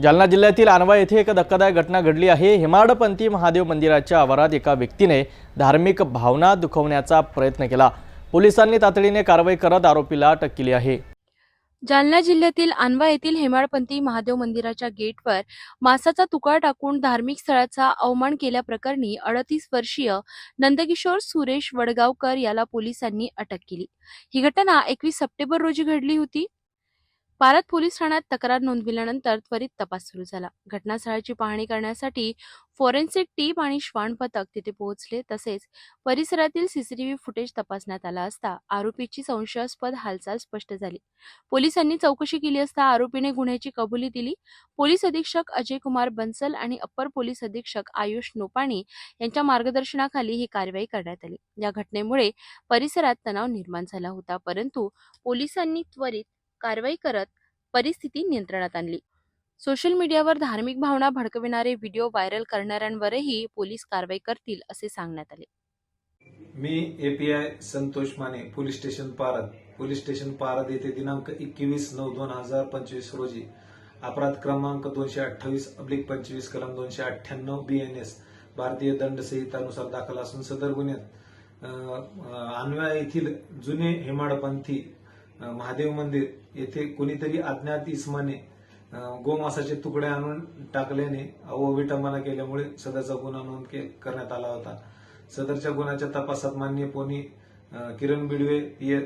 जालना जिल्ह्यातील आणवा येथे एक धक्कादायक घटना घडली आहे. हेमाडपंथी महादेव मंदिराच्या आवारात एका व्यक्तीने धार्मिक भावना दुखवण्याचा प्रयत्न केला. पोलिसांनी तातडीने कारवाई करत आरोपीला अटक केली आहे. जालना जिल्ह्यातील आणवा येथील हेमाडपंथी महादेव मंदिराच्या गेटवर मासाचा तुकडा टाकून धार्मिक स्थळाचा अवमान केल्याप्रकरणी अडतीस वर्षीय नंदकिशोर सुरेश वडगावकर याला पोलिसांनी अटक केली. ही घटना एकवीस सप्टेंबर रोजी घडली होती. पारत पोलीस ठाण्यात तक्रार नोंदविल्यानंतर त्वरित तपास सुरू झाला. घटनास्थळाची पाहणी करण्यासाठी फॉरेन्सिक टीम आणि श्वान पथक तिथे पोहोचले. तसेच परिसरातील सीसीटीव्ही फुटेज तपासण्यात आला असता आरोपीची संशयास्पद हालचाल स्पष्ट झाली. पोलिसांनी चौकशी केली असता आरोपीने गुन्ह्याची कबुली दिली. पोलीस अधीक्षक अजय कुमार बन्सल आणि अप्पर पोलीस अधीक्षक आयुष नोपाणी यांच्या मार्गदर्शनाखाली ही कारवाई करण्यात आली. या घटनेमुळे परिसरात तणाव निर्माण झाला होता. परंतु पोलिसांनी त्वरित कारवाई करत परिस्थिती नियंत्रणात आणली. सोशल मीडियावर धार्मिक भावना भडकविणारे व्हिडिओ व्हायरल करणाऱ्यांवरही पोलीस कारवाई करतील असे सांगण्यात आले. मी API Santosh Mane police station Parad. Police station Parad येथे दिनांक एकवीस नऊ दोन हजार पंचवीस रोजी अपराध क्रमांक दोनशे अठ्ठावीस अब्लिक पंचवीस कलम दोनशे अठ्ठ्याण्णव बी एन एस भारतीय दंड संहितानुसार दाखल असून सदर गुन्ह्यात अन्वया येथील जुने हेमाडपंथी महादेव मंदिर येथे कोणीतरी अज्ञात इसमाने गोमासाचे तुकडे आणून टाकल्याने अवविटंबना केल्यामुळे सदरचा गुन्हा नोंद के- करण्यात आला होता. सदरच्या गुन्ह्याच्या तपासात मान्य पोनी किरण बिडवे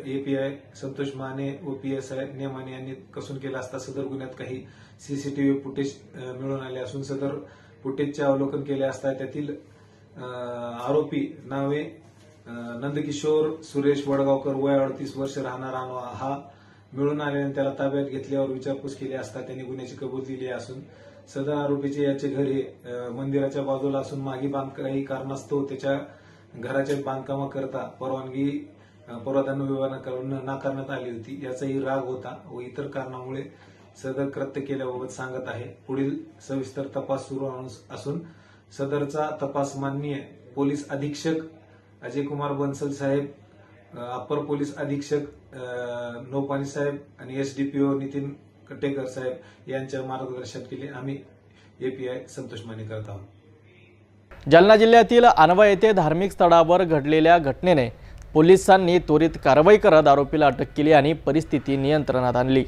एपीआय संतोष माने व पी एस आय नेमाने यांनी कसून केला असता सदर गुन्ह्यात काही सीसीटीव्ही फुटेज मिळून आले असून सदर फुटेजचे अवलोकन केले असता त्यातील आरोपी नावे नंदकिशोर सुरेश वडगावकर वय अडतीस वर्ष राहणार हा मिळून आल्याने त्याला ताब्यात घेतल्यावर विचारपूस केली असता त्यांनी गुन्ह्याची कबूल दिली असून सदर आरोपीचे याचे घर हे मंदिराच्या बाजूला असून मागे बांध काही कारणास्तव त्याच्या घराच्या बांधकामाकरता परवानगी अं, विभागाकडून नाकारण्यात आली होती. याचाही राग होता व इतर कारणामुळे सदर कृत्य केल्याबाबत सांगत आहे. पुढील सविस्तर तपास सुरू असून सदरचा तपास माननीय पोलीस अधीक्षक अजय कुमार बन्सल साहेब अप्पर पोलीस अधीक्षक नोपानी नौपाणी साहेब आणि एसडीपीओ नितीन कटेकर साहेब यांच्या मार्गदर्शनाखाली आम्ही एपीआय संतोष माने करत आहोत. जालना जिल्ह्यातील आणवा येथे धार्मिक स्थळावर घडलेल्या घटनेने पोलिसांनी त्वरित कारवाई करत आरोपीला अटक केली आणि परिस्थिती नियंत्रणात आणली.